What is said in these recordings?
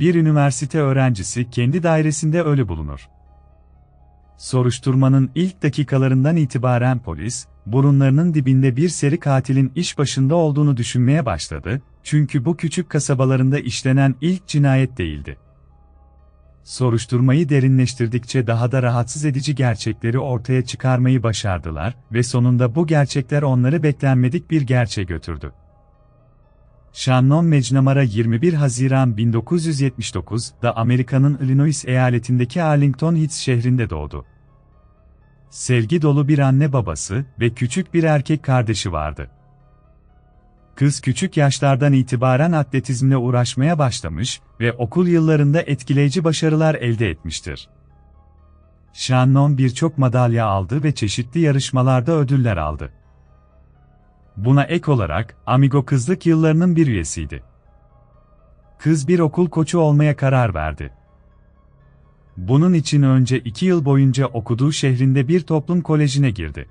Bir üniversite öğrencisi kendi dairesinde ölü bulunur. Soruşturmanın ilk dakikalarından itibaren polis, burunlarının dibinde bir seri katilin iş başında olduğunu düşünmeye başladı, çünkü bu küçük kasabalarında işlenen ilk cinayet değildi. Soruşturmayı derinleştirdikçe daha da rahatsız edici gerçekleri ortaya çıkarmayı başardılar ve sonunda bu gerçekler onları beklenmedik bir gerçeğe götürdü. Shannon McNamara 21 Haziran 1979'da Amerika'nın Illinois eyaletindeki Arlington Heights şehrinde doğdu. Sevgi dolu bir anne babası ve küçük bir erkek kardeşi vardı. Kız küçük yaşlardan itibaren atletizmle uğraşmaya başlamış ve okul yıllarında etkileyici başarılar elde etmiştir. Shannon birçok madalya aldı ve çeşitli yarışmalarda ödüller aldı. Buna ek olarak, Amigo kızlık yıllarının bir üyesiydi. Kız bir okul koçu olmaya karar verdi. Bunun için önce iki yıl boyunca okuduğu şehrinde bir toplum kolejine girdi.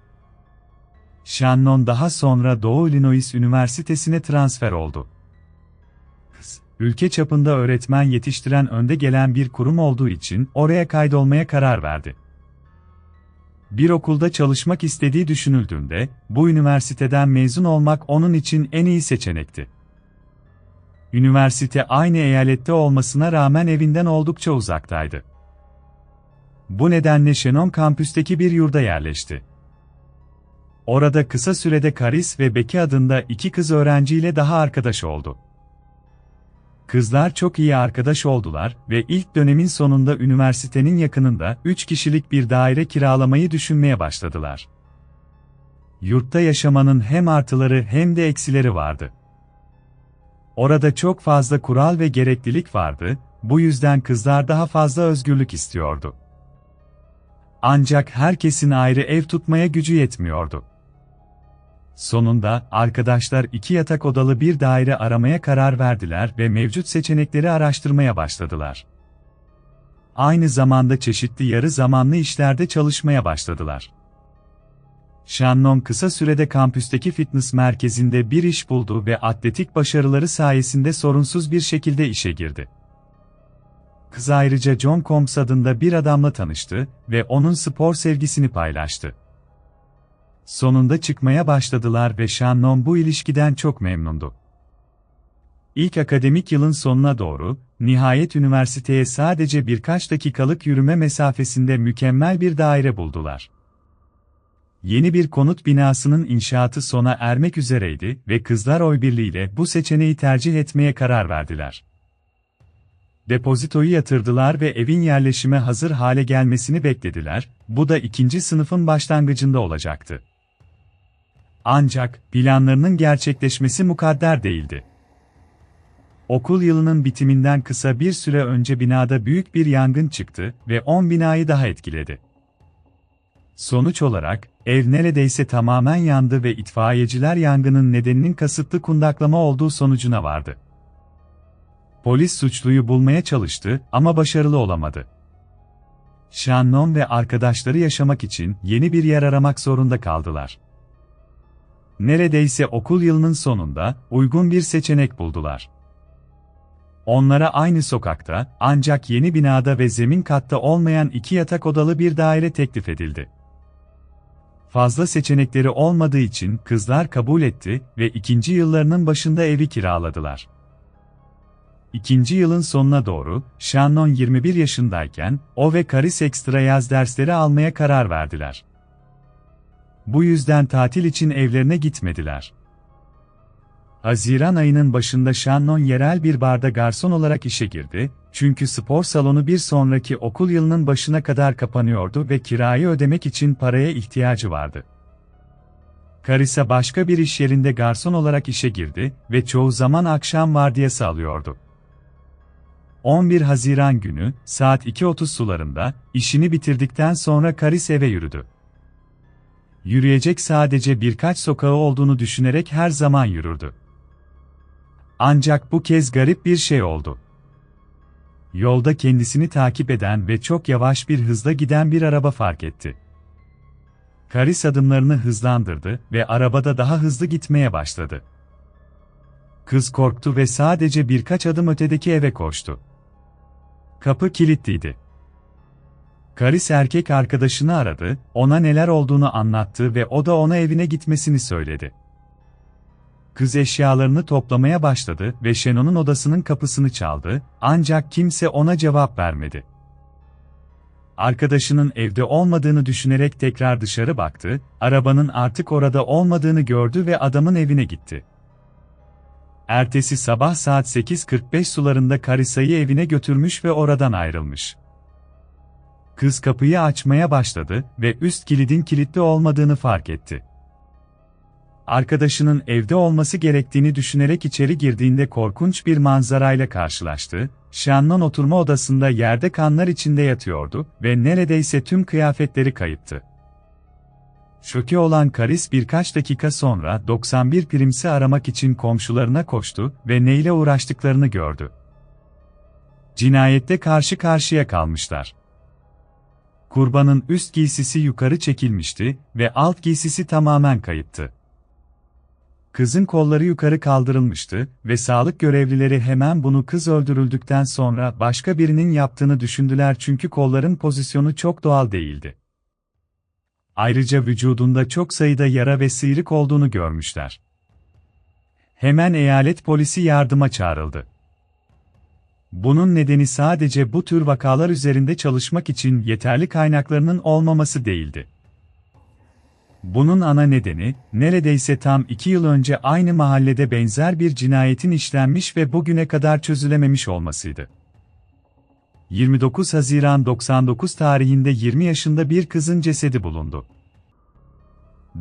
Shannon daha sonra Doğu Illinois Üniversitesi'ne transfer oldu. Ülke çapında öğretmen yetiştiren önde gelen bir kurum olduğu için oraya kaydolmaya karar verdi. Bir okulda çalışmak istediği düşünüldüğünde, bu üniversiteden mezun olmak onun için en iyi seçenekti. Üniversite aynı eyalette olmasına rağmen evinden oldukça uzaktaydı. Bu nedenle Shannon kampüsteki bir yurda yerleşti. Orada kısa sürede Karis ve Becky adında iki kız öğrenciyle daha arkadaş oldu. Kızlar çok iyi arkadaş oldular ve ilk dönemin sonunda üniversitenin yakınında 3 kişilik bir daire kiralamayı düşünmeye başladılar. Yurtta yaşamanın hem artıları hem de eksileri vardı. Orada çok fazla kural ve gereklilik vardı, bu yüzden kızlar daha fazla özgürlük istiyordu. Ancak herkesin ayrı ev tutmaya gücü yetmiyordu. Sonunda, arkadaşlar iki yatak odalı bir daire aramaya karar verdiler ve mevcut seçenekleri araştırmaya başladılar. Aynı zamanda çeşitli yarı zamanlı işlerde çalışmaya başladılar. Shannon kısa sürede kampüsteki fitness merkezinde bir iş buldu ve atletik başarıları sayesinde sorunsuz bir şekilde işe girdi. Kız ayrıca John Combs adında bir adamla tanıştı ve onun spor sevgisini paylaştı. Sonunda çıkmaya başladılar ve Shannon bu ilişkiden çok memnundu. İlk akademik yılın sonuna doğru, nihayet üniversiteye sadece birkaç dakikalık yürüme mesafesinde mükemmel bir daire buldular. Yeni bir konut binasının inşaatı sona ermek üzereydi ve kızlar oy birliğiyle bu seçeneği tercih etmeye karar verdiler. Depozitoyu yatırdılar ve evin yerleşime hazır hale gelmesini beklediler, bu da ikinci sınıfın başlangıcında olacaktı. Ancak planlarının gerçekleşmesi mukadder değildi. Okul yılının bitiminden kısa bir süre önce binada büyük bir yangın çıktı ve 10 binayı daha etkiledi. Sonuç olarak, ev neredeyse tamamen yandı ve itfaiyeciler yangının nedeninin kasıtlı kundaklama olduğu sonucuna vardı. Polis suçluyu bulmaya çalıştı ama başarılı olamadı. Shannon ve arkadaşları yaşamak için yeni bir yer aramak zorunda kaldılar. Neredeyse okul yılının sonunda uygun bir seçenek buldular. Onlara aynı sokakta, ancak yeni binada ve zemin katta olmayan iki yatak odalı bir daire teklif edildi. Fazla seçenekleri olmadığı için kızlar kabul etti ve ikinci yıllarının başında evi kiraladılar. İkinci yılın sonuna doğru, Shannon 21 yaşındayken, o ve Karis ekstra yaz dersleri almaya karar verdiler. Bu yüzden tatil için evlerine gitmediler. Haziran ayının başında Shannon yerel bir barda garson olarak işe girdi, çünkü spor salonu bir sonraki okul yılının başına kadar kapanıyordu ve kirayı ödemek için paraya ihtiyacı vardı. Karisa başka bir iş yerinde garson olarak işe girdi ve çoğu zaman akşam vardiyası alıyordu. 11 Haziran günü, saat 2.30 sularında, işini bitirdikten sonra Karis eve yürüdü. Yürüyecek sadece birkaç sokağı olduğunu düşünerek her zaman yürürdü. Ancak bu kez garip bir şey oldu. Yolda kendisini takip eden ve çok yavaş bir hızla giden bir araba fark etti. Karis adımlarını hızlandırdı ve arabada daha hızlı gitmeye başladı. Kız korktu ve sadece birkaç adım ötedeki eve koştu. kapı kilitliydi. Karis erkek arkadaşını aradı, ona neler olduğunu anlattı ve o da ona evine gitmesini söyledi. Kız eşyalarını toplamaya başladı ve Shannon'un odasının kapısını çaldı, ancak kimse ona cevap vermedi. Arkadaşının evde olmadığını düşünerek tekrar dışarı baktı, arabanın artık orada olmadığını gördü ve adamın evine gitti. Ertesi sabah saat 8.45 sularında Karisa'yı evine götürmüş ve oradan ayrılmış. Kız kapıyı açmaya başladı ve üst kilidin kilitli olmadığını fark etti. Arkadaşının evde olması gerektiğini düşünerek içeri girdiğinde korkunç bir manzarayla karşılaştı. Shannon oturma odasında yerde kanlar içinde yatıyordu ve neredeyse tüm kıyafetleri kayıptı. Şoke olan Karis birkaç dakika sonra 91 primsi aramak için komşularına koştu ve neyle uğraştıklarını gördü. Cinayette karşı karşıya kalmışlar. Kurbanın üst giysisi yukarı çekilmişti ve alt giysisi tamamen kayıptı. Kızın kolları yukarı kaldırılmıştı ve sağlık görevlileri hemen bunu kız öldürüldükten sonra başka birinin yaptığını düşündüler çünkü kolların pozisyonu çok doğal değildi. Ayrıca vücudunda çok sayıda yara ve sıyrık olduğunu görmüşler. Hemen eyalet polisi yardıma çağrıldı. Bunun nedeni sadece bu tür vakalar üzerinde çalışmak için yeterli kaynaklarının olmaması değildi. Bunun ana nedeni, neredeyse tam iki yıl önce aynı mahallede benzer bir cinayetin işlenmiş ve bugüne kadar çözülememiş olmasıydı. 29 Haziran 99 tarihinde 20 yaşında bir kızın cesedi bulundu.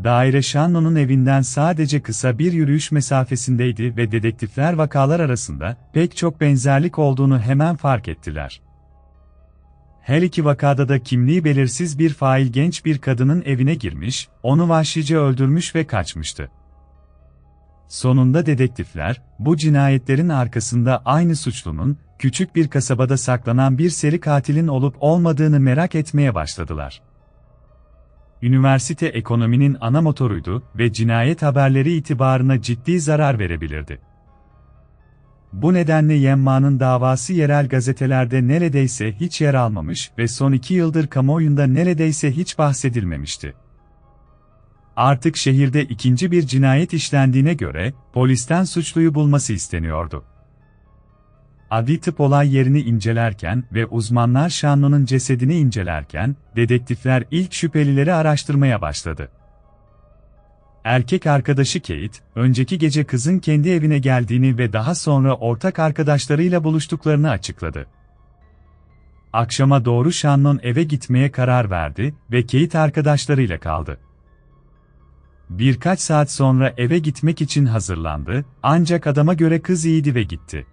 Daire Shannon'un evinden sadece kısa bir yürüyüş mesafesindeydi ve dedektifler vakalar arasında pek çok benzerlik olduğunu hemen fark ettiler. Her iki vakada da kimliği belirsiz bir fail genç bir kadının evine girmiş, onu vahşice öldürmüş ve kaçmıştı. Sonunda dedektifler, bu cinayetlerin arkasında aynı suçlunun, küçük bir kasabada saklanan bir seri katilin olup olmadığını merak etmeye başladılar. Üniversite ekonominin ana motoruydu ve cinayet haberleri itibarına ciddi zarar verebilirdi. Bu nedenle Yemma'nın davası yerel gazetelerde neredeyse hiç yer almamış ve son iki yıldır kamuoyunda neredeyse hiç bahsedilmemişti. Artık şehirde ikinci bir cinayet işlendiğine göre, polisten suçluyu bulması isteniyordu. Adli tıp olay yerini incelerken ve uzmanlar Shannon'un cesedini incelerken, dedektifler ilk şüphelileri araştırmaya başladı. Erkek arkadaşı Kate, önceki gece kızın kendi evine geldiğini ve daha sonra ortak arkadaşlarıyla buluştuklarını açıkladı. Akşama doğru Shannon eve gitmeye karar verdi ve Kate arkadaşlarıyla kaldı. Birkaç saat sonra eve gitmek için hazırlandı, ancak adama göre kız iyiydi ve gitti.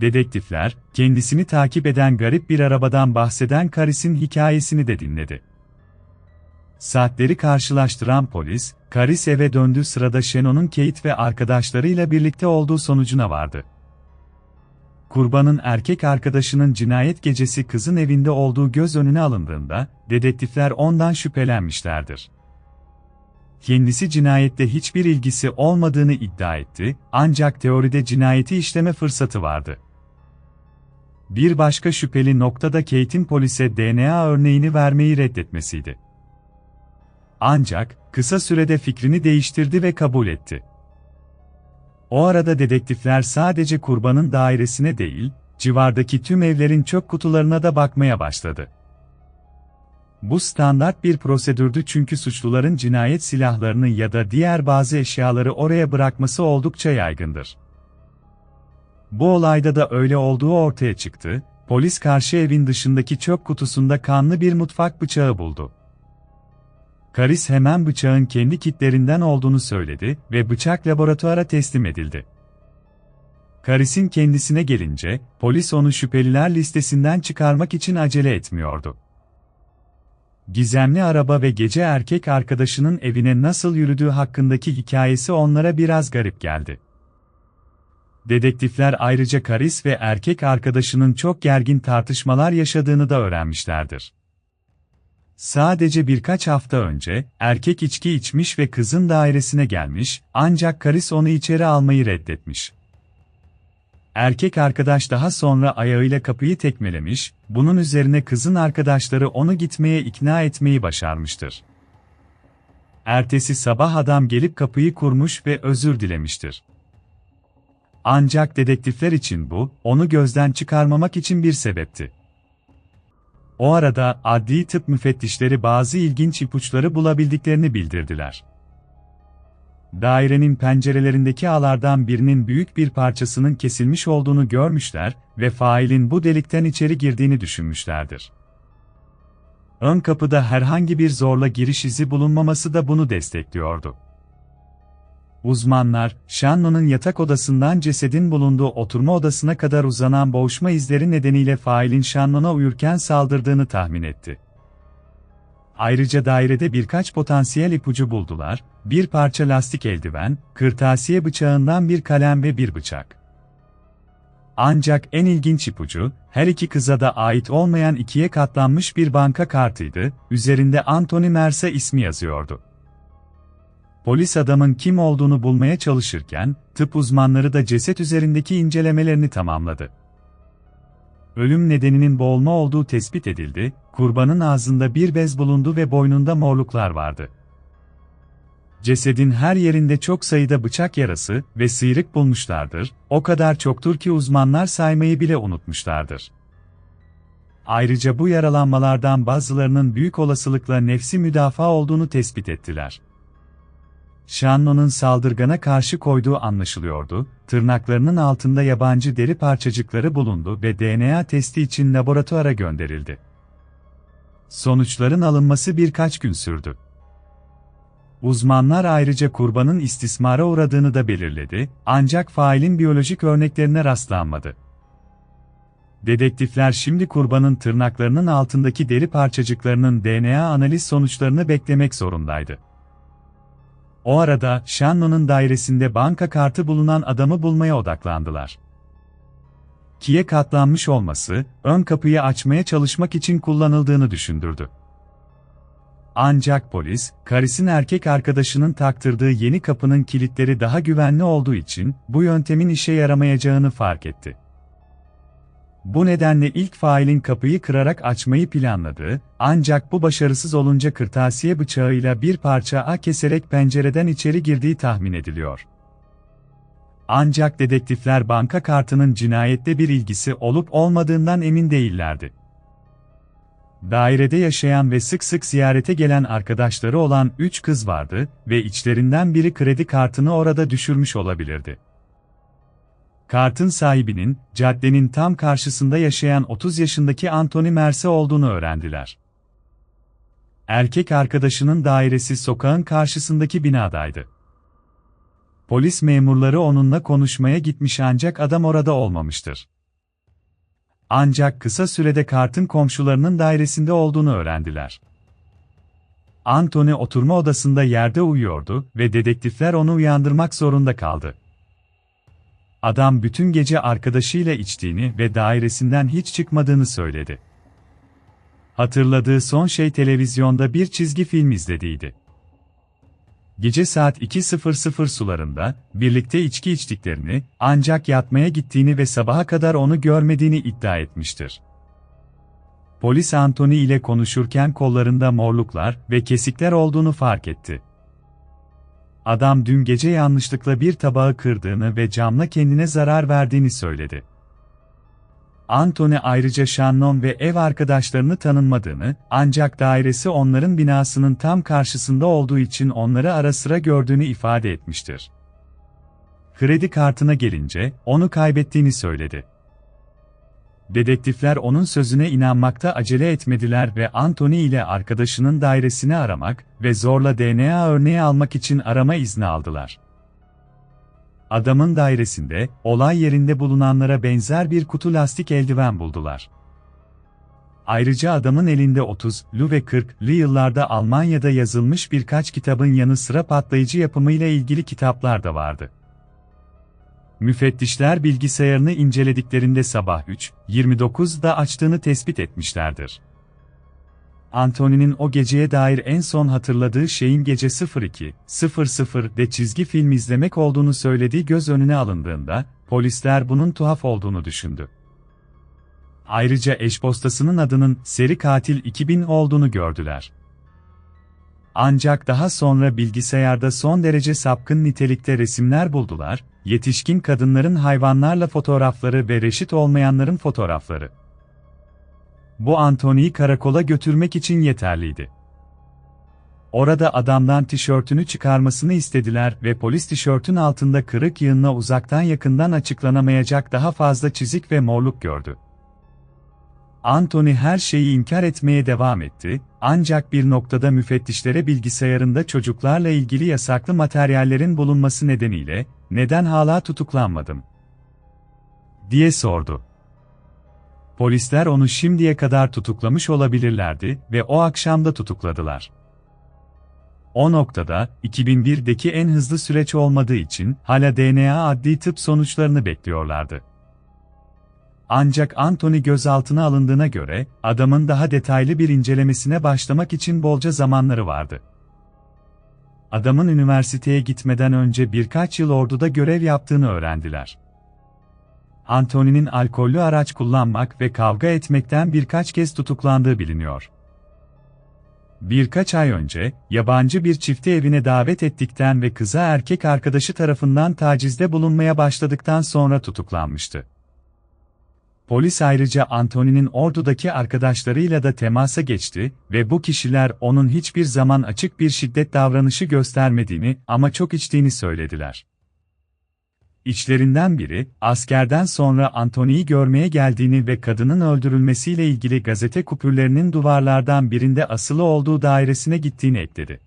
Dedektifler, kendisini takip eden garip bir arabadan bahseden Karis'in hikayesini de dinledi. Saatleri karşılaştıran polis, Karis eve döndüğü sırada Shannon'un Kate ve arkadaşlarıyla birlikte olduğu sonucuna vardı. Kurbanın erkek arkadaşının cinayet gecesi kızın evinde olduğu göz önüne alındığında, dedektifler ondan şüphelenmişlerdir. Kendisi cinayette hiçbir ilgisi olmadığını iddia etti, ancak teoride cinayeti işleme fırsatı vardı. Bir başka şüpheli noktada Kate'in polise DNA örneğini vermeyi reddetmesiydi. Ancak, kısa sürede fikrini değiştirdi ve kabul etti. O arada dedektifler sadece kurbanın dairesine değil, civardaki tüm evlerin çöp kutularına da bakmaya başladı. Bu standart bir prosedürdü çünkü suçluların cinayet silahlarını ya da diğer bazı eşyaları oraya bırakması oldukça yaygındır. Bu olayda da öyle olduğu ortaya çıktı, polis karşı evin dışındaki çöp kutusunda kanlı bir mutfak bıçağı buldu. Karis hemen bıçağın kendi kitlerinden olduğunu söyledi ve bıçak laboratuvara teslim edildi. Karis'in kendisine gelince, polis onu şüpheliler listesinden çıkarmak için acele etmiyordu. Gizemli araba ve gece erkek arkadaşının evine nasıl yürüdüğü hakkındaki hikayesi onlara biraz garip geldi. Dedektifler ayrıca Karis ve erkek arkadaşının çok gergin tartışmalar yaşadığını da öğrenmişlerdir. Sadece birkaç hafta önce, erkek içki içmiş ve kızın dairesine gelmiş, ancak Karis onu içeri almayı reddetmiş. Erkek arkadaş daha sonra ayağıyla kapıyı tekmelemiş, bunun üzerine kızın arkadaşları onu gitmeye ikna etmeyi başarmıştır. Ertesi sabah adam gelip kapıyı kurmuş ve özür dilemiştir. Ancak dedektifler için bu, onu gözden çıkarmamak için bir sebepti. O arada adli tıp müfettişleri bazı ilginç ipuçları bulabildiklerini bildirdiler. Dairenin pencerelerindeki ağlardan birinin büyük bir parçasının kesilmiş olduğunu görmüşler ve failin bu delikten içeri girdiğini düşünmüşlerdir. Ön kapıda herhangi bir zorla giriş izi bulunmaması da bunu destekliyordu. Uzmanlar, Shannon'un yatak odasından cesedin bulunduğu oturma odasına kadar uzanan boğuşma izleri nedeniyle failin Shannon'a uyurken saldırdığını tahmin etti. Ayrıca dairede birkaç potansiyel ipucu buldular, bir parça lastik eldiven, kırtasiye bıçağından bir kalem ve bir bıçak. Ancak en ilginç ipucu, her iki kıza da ait olmayan ikiye katlanmış bir banka kartıydı, üzerinde Anthony Mercer ismi yazıyordu. Polis adamın kim olduğunu bulmaya çalışırken, tıp uzmanları da ceset üzerindeki incelemelerini tamamladı. Ölüm nedeninin boğulma olduğu tespit edildi, kurbanın ağzında bir bez bulundu ve boynunda morluklar vardı. Cesedin her yerinde çok sayıda bıçak yarası ve sıyrık bulmuşlardır, o kadar çoktur ki uzmanlar saymayı bile unutmuşlardır. Ayrıca bu yaralanmalardan bazılarının büyük olasılıkla nefsi müdafaa olduğunu tespit ettiler. Shannon'un saldırgana karşı koyduğu anlaşılıyordu, tırnaklarının altında yabancı deri parçacıkları bulundu ve DNA testi için laboratuvara gönderildi. Sonuçların alınması birkaç gün sürdü. Uzmanlar ayrıca kurbanın istismara uğradığını da belirledi, ancak failin biyolojik örneklerine rastlanmadı. Dedektifler şimdi kurbanın tırnaklarının altındaki deri parçacıklarının DNA analiz sonuçlarını beklemek zorundaydı. O arada, Shannon'un dairesinde banka kartı bulunan adamı bulmaya odaklandılar. Kiye katlanmış olması, ön kapıyı açmaya çalışmak için kullanıldığını düşündürdü. Ancak polis, Karis'in erkek arkadaşının taktırdığı yeni kapının kilitleri daha güvenli olduğu için, bu yöntemin işe yaramayacağını fark etti. Bu nedenle ilk failin kapıyı kırarak açmayı planladı, ancak bu başarısız olunca kırtasiye bıçağıyla bir parça A keserek pencereden içeri girdiği tahmin ediliyor. Ancak dedektifler banka kartının cinayette bir ilgisi olup olmadığından emin değillerdi. Dairede yaşayan ve sık sık ziyarete gelen arkadaşları olan üç kız vardı ve içlerinden biri kredi kartını orada düşürmüş olabilirdi. Kartın sahibinin, caddenin tam karşısında yaşayan 30 yaşındaki Anthony Merce olduğunu öğrendiler. Erkek arkadaşının dairesi sokağın karşısındaki binadaydı. Polis memurları onunla konuşmaya gitmiş ancak adam orada olmamıştır. Ancak kısa sürede kartın komşularının dairesinde olduğunu öğrendiler. Anthony oturma odasında yerde uyuyordu ve dedektifler onu uyandırmak zorunda kaldı. Adam bütün gece arkadaşıyla içtiğini ve dairesinden hiç çıkmadığını söyledi. Hatırladığı son şey televizyonda bir çizgi film izlediydi. Gece saat 2.00 sularında, birlikte içki içtiklerini, ancak yatmaya gittiğini ve sabaha kadar onu görmediğini iddia etmiştir. Polis Anthony ile konuşurken kollarında morluklar ve kesikler olduğunu fark etti. Adam dün gece yanlışlıkla bir tabağı kırdığını ve camla kendine zarar verdiğini söyledi. Anthony ayrıca Shannon ve ev arkadaşlarını tanınmadığını, ancak dairesi onların binasının tam karşısında olduğu için onları ara sıra gördüğünü ifade etmiştir. Kredi kartına gelince, onu kaybettiğini söyledi. Dedektifler onun sözüne inanmakta acele etmediler ve Anthony ile arkadaşının dairesini aramak ve zorla DNA örneği almak için arama izni aldılar. Adamın dairesinde, olay yerinde bulunanlara benzer bir kutu lastik eldiven buldular. Ayrıca adamın elinde 30'lu ve 40'lı yıllarda Almanya'da yazılmış birkaç kitabın yanı sıra patlayıcı yapımıyla ilgili kitaplar da vardı. Müfettişler bilgisayarını incelediklerinde sabah 3.29'da açtığını tespit etmişlerdir. Anthony'nin o geceye dair en son hatırladığı şeyin gece 02.00'de çizgi film izlemek olduğunu söylediği göz önüne alındığında, polisler bunun tuhaf olduğunu düşündü. Ayrıca eşpostasının adının seri katil 2000 olduğunu gördüler. Ancak daha sonra bilgisayarda son derece sapkın nitelikte resimler buldular, yetişkin kadınların hayvanlarla fotoğrafları ve reşit olmayanların fotoğrafları. Bu Anthony'yi karakola götürmek için yeterliydi. Orada adamdan tişörtünü çıkarmasını istediler ve polis tişörtün altında kırık yığınla uzaktan yakından açıklanamayacak daha fazla çizik ve morluk gördü. Anthony her şeyi inkar etmeye devam etti, ancak bir noktada müfettişlere bilgisayarında çocuklarla ilgili yasaklı materyallerin bulunması nedeniyle, neden hala tutuklanmadım? diye sordu. Polisler onu şimdiye kadar tutuklamış olabilirlerdi ve o akşam da tutukladılar. O noktada, 2001'deki en hızlı süreç olmadığı için, hala DNA adli tıp sonuçlarını bekliyorlardı. Ancak Anthony gözaltına alındığına göre, adamın daha detaylı bir incelemesine başlamak için bolca zamanları vardı. Adamın üniversiteye gitmeden önce birkaç yıl orduda görev yaptığını öğrendiler. Anthony'nin alkollü araç kullanmak ve kavga etmekten birkaç kez tutuklandığı biliniyor. Birkaç ay önce, yabancı bir çifti evine davet ettikten ve kıza erkek arkadaşı tarafından tacizde bulunmaya başladıktan sonra tutuklanmıştı. Polis ayrıca Anthony'nin ordudaki arkadaşlarıyla da temasa geçti ve bu kişiler onun hiçbir zaman açık bir şiddet davranışı göstermediğini ama çok içtiğini söylediler. İçlerinden biri, askerden sonra Anthony'yi görmeye geldiğini ve kadının öldürülmesiyle ilgili gazete kupürlerinin duvarlardan birinde asılı olduğu dairesine gittiğini ekledi.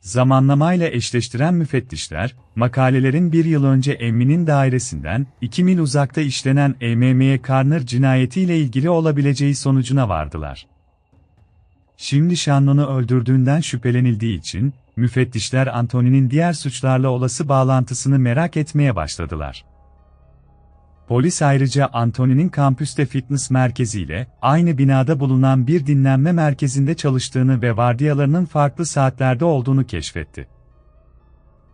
Zamanlamayla eşleştiren müfettişler, makalelerin bir yıl önce Emmi'nin dairesinden, 2 mil uzakta işlenen EMM'ye Karner cinayetiyle ilgili olabileceği sonucuna vardılar. Şimdi Shannon'u öldürdüğünden şüphelenildiği için, müfettişler Anthony'nin diğer suçlarla olası bağlantısını merak etmeye başladılar. Polis ayrıca Anthony'nin kampüste fitness merkeziyle, aynı binada bulunan bir dinlenme merkezinde çalıştığını ve vardiyalarının farklı saatlerde olduğunu keşfetti.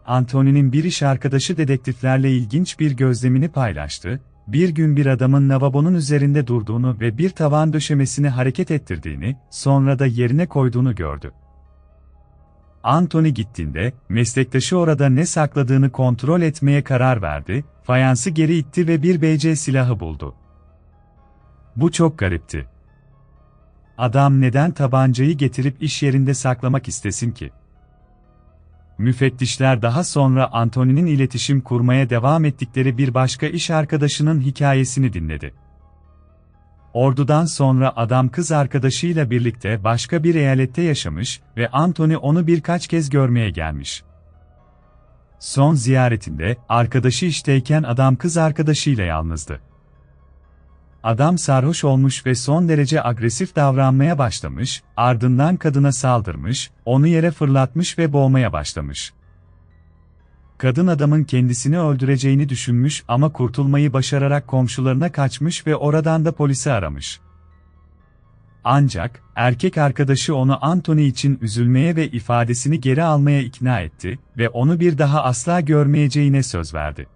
Anthony'nin bir iş arkadaşı dedektiflerle ilginç bir gözlemini paylaştı, bir gün bir adamın lavabonun üzerinde durduğunu ve bir tavan döşemesini hareket ettirdiğini, sonra da yerine koyduğunu gördü. Anthony gittiğinde, meslektaşı orada ne sakladığını kontrol etmeye karar verdi, fayansı geri itti ve bir BC silahı buldu. Bu çok garipti. Adam neden tabancayı getirip iş yerinde saklamak istesin ki? Müfettişler daha sonra Anthony'nin iletişim kurmaya devam ettikleri bir başka iş arkadaşının hikayesini dinledi. Ordudan sonra adam kız arkadaşıyla birlikte başka bir eyalette yaşamış ve Anthony onu birkaç kez görmeye gelmiş. Son ziyaretinde, arkadaşı işteyken adam kız arkadaşıyla yalnızdı. Adam sarhoş olmuş ve son derece agresif davranmaya başlamış, ardından kadına saldırmış, onu yere fırlatmış ve boğmaya başlamış. Kadın adamın kendisini öldüreceğini düşünmüş ama kurtulmayı başararak komşularına kaçmış ve oradan da polisi aramış. Ancak, erkek arkadaşı onu Anthony için üzülmeye ve ifadesini geri almaya ikna etti ve onu bir daha asla görmeyeceğine söz verdi.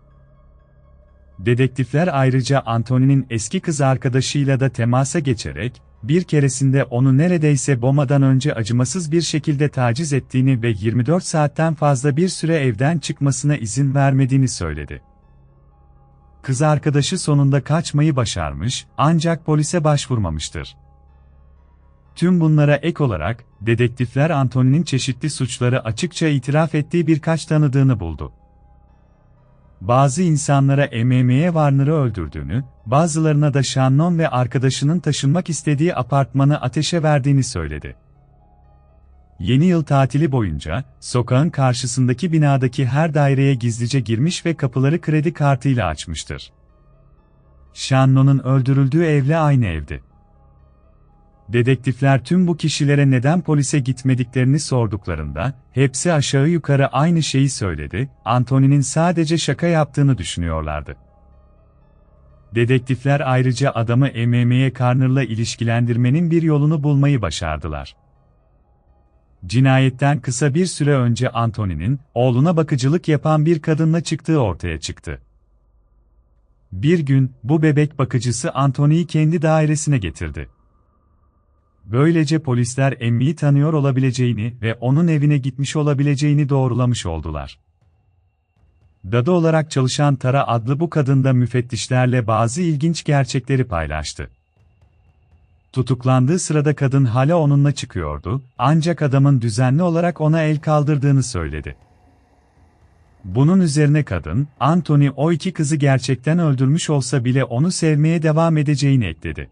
Dedektifler ayrıca Anthony'nin eski kız arkadaşıyla da temasa geçerek, bir keresinde onu neredeyse bomadan önce acımasız bir şekilde taciz ettiğini ve 24 saatten fazla bir süre evden çıkmasına izin vermediğini söyledi. Kız arkadaşı sonunda kaçmayı başarmış, ancak polise başvurmamıştır. Tüm bunlara ek olarak, dedektifler Anthony'nin çeşitli suçları açıkça itiraf ettiği birkaç tanıdığını buldu. Bazı insanlara MM'ye Warner'ı öldürdüğünü, bazılarına da Shannon ve arkadaşının taşınmak istediği apartmanı ateşe verdiğini söyledi. Yeni yıl tatili boyunca, sokağın karşısındaki binadaki her daireye gizlice girmiş ve kapıları kredi kartıyla açmıştır. Shannon'un öldürüldüğü evle aynı evdi. Dedektifler tüm bu kişilere neden polise gitmediklerini sorduklarında, hepsi aşağı yukarı aynı şeyi söyledi, Anthony'nin sadece şaka yaptığını düşünüyorlardı. Dedektifler ayrıca adamı MM'ye Karner'la ilişkilendirmenin bir yolunu bulmayı başardılar. Cinayetten kısa bir süre önce Anthony'nin, oğluna bakıcılık yapan bir kadınla çıktığı ortaya çıktı. Bir gün, bu bebek bakıcısı Anthony'yi kendi dairesine getirdi. Böylece polisler Emmy'yi tanıyor olabileceğini ve onun evine gitmiş olabileceğini doğrulamış oldular. Dadı olarak çalışan Tara adlı bu kadın da müfettişlerle bazı ilginç gerçekleri paylaştı. Tutuklandığı sırada kadın hala onunla çıkıyordu, ancak adamın düzenli olarak ona el kaldırdığını söyledi. Bunun üzerine kadın, Anthony o iki kızı gerçekten öldürmüş olsa bile onu sevmeye devam edeceğini ekledi.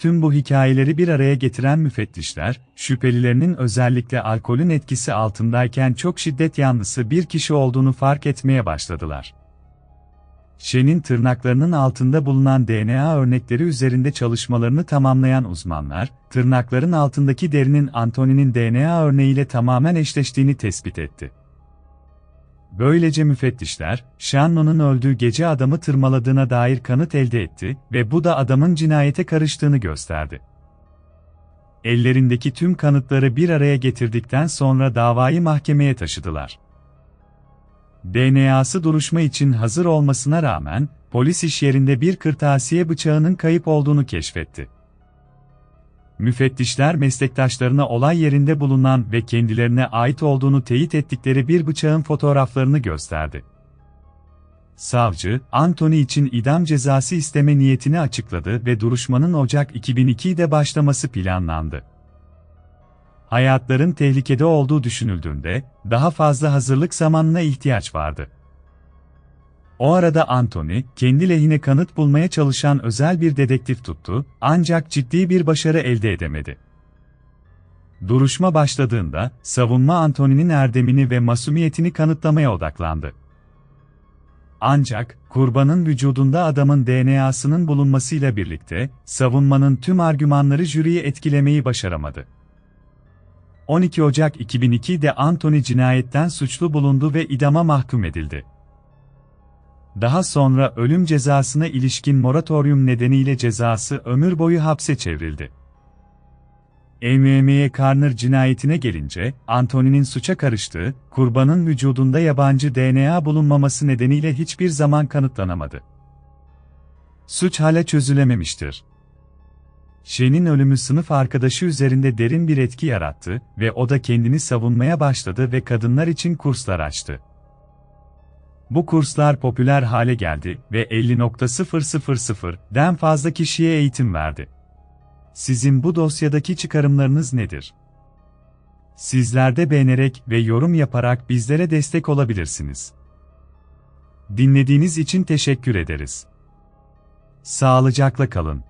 Tüm bu hikayeleri bir araya getiren müfettişler, şüphelilerinin özellikle alkolün etkisi altındayken çok şiddet yanlısı bir kişi olduğunu fark etmeye başladılar. Shen'in tırnaklarının altında bulunan DNA örnekleri üzerinde çalışmalarını tamamlayan uzmanlar, tırnakların altındaki derinin Anthony'nin DNA örneğiyle tamamen eşleştiğini tespit etti. Böylece müfettişler, Shannon'un öldüğü gece adamı tırmaladığına dair kanıt elde etti ve bu da adamın cinayete karıştığını gösterdi. Ellerindeki tüm kanıtları bir araya getirdikten sonra davayı mahkemeye taşıdılar. DNA'sı duruşma için hazır olmasına rağmen, polis iş yerinde bir kırtasiye bıçağının kayıp olduğunu keşfetti. Müfettişler meslektaşlarına olay yerinde bulunan ve kendilerine ait olduğunu teyit ettikleri bir bıçağın fotoğraflarını gösterdi. Savcı, Anthony için idam cezası isteme niyetini açıkladı ve duruşmanın Ocak 2002'de başlaması planlandı. Hayatların tehlikede olduğu düşünüldüğünde, daha fazla hazırlık zamanına ihtiyaç vardı. O arada Anthony, kendi lehine kanıt bulmaya çalışan özel bir dedektif tuttu, ancak ciddi bir başarı elde edemedi. Duruşma başladığında, savunma Anthony'nin erdemini ve masumiyetini kanıtlamaya odaklandı. Ancak, kurbanın vücudunda adamın DNA'sının bulunmasıyla birlikte, savunmanın tüm argümanları jüriyi etkilemeyi başaramadı. 12 Ocak 2002'de Anthony cinayetten suçlu bulundu ve idama mahkum edildi. Daha sonra ölüm cezasına ilişkin moratorium nedeniyle cezası ömür boyu hapse çevrildi. MM'ye Carner cinayetine gelince, Anthony'nin suça karıştığı, kurbanın vücudunda yabancı DNA bulunmaması nedeniyle hiçbir zaman kanıtlanamadı. Suç hala çözülememiştir. Shen'in ölümü sınıf arkadaşı üzerinde derin bir etki yarattı ve o da kendini savunmaya başladı ve kadınlar için kurslar açtı. Bu kurslar popüler hale geldi ve 50.000'den fazla kişiye eğitim verdi. Sizin bu dosyadaki çıkarımlarınız nedir? Sizler de beğenerek ve yorum yaparak bizlere destek olabilirsiniz. Dinlediğiniz için teşekkür ederiz. Sağlıcakla kalın.